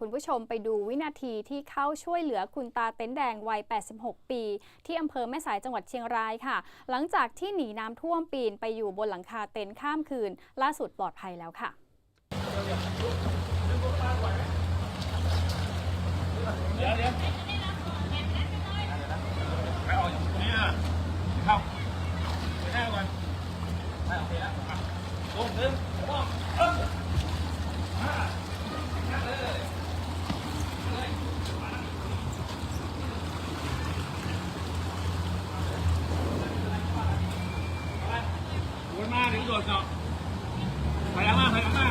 คุณผู้ชมไปดูวินาทีที่เข้าช่วยเหลือคุณตาเต็นแดงวัย 86 ปี ที่อำเภอแม่สายจังหวัดเชียงรายค่ะ หลังจากที่หนีน้ำท่วมปีนไปอยู่บนหลังคาเต็นข้ามคืน ล่าสุดปลอดภัยแล้วค่ะไปออกจากตรงนี้นะเข้าไปหน้าก่อนไปโอเคแล้วลงหนึ่งสองเอิ่มห้านั่งเลยเลยไป วนมาเดี๋ยวโดดเนาะไปหลังมาไปหลังมา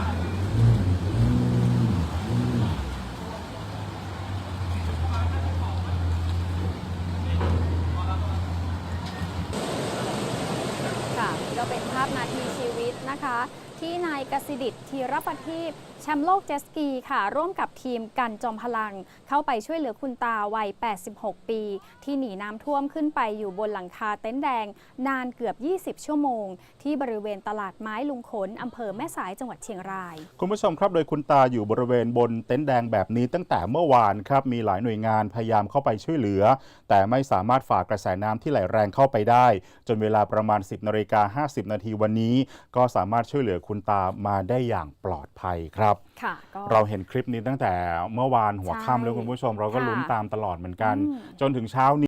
ค่ะก็เป็นภาพนาทีชีวิตนะคะที่นายกสิดิตธีรประทีปแชมป์โลกเจสกีค่ะ ร่วมกับทีมกันจอมพลัง เข้าไปช่วยเหลือคุณตาวัย 86 ปี ที่หนีน้ำท่วมขึ้นไปอยู่บนหลังคาเต็นท์แดง นานเกือบ 20 ชั่วโมง ที่บริเวณตลาดไม้ลุงขนอำเภอแม่สายจังหวัดเชียงราย คุณผู้ชมครับโดยคุณตาอยู่บริเวณบนเต็นท์แดงแบบนี้ตั้งแต่เมื่อวานครับมีหลายหน่วยงานพยายามเข้าไปช่วยเหลือ แต่ไม่สามารถฝ่ากระแสน้ำที่ไหลแรงเข้าไปได้ จนเวลาประมาณ 10นาฬิกา50 นาทีวันนี้ ก็สามารถช่วยเหลือคุณตามาได้อย่างปลอดภัยครับค่ะก็เราเห็นคลิปนี้ตั้งแต่เมื่อวานหัวค่ำแล้วใช่คุณผู้ชม เราก็ค่ะลุ้นตามตลอดเหมือนกันอืมจนถึงเช้านี้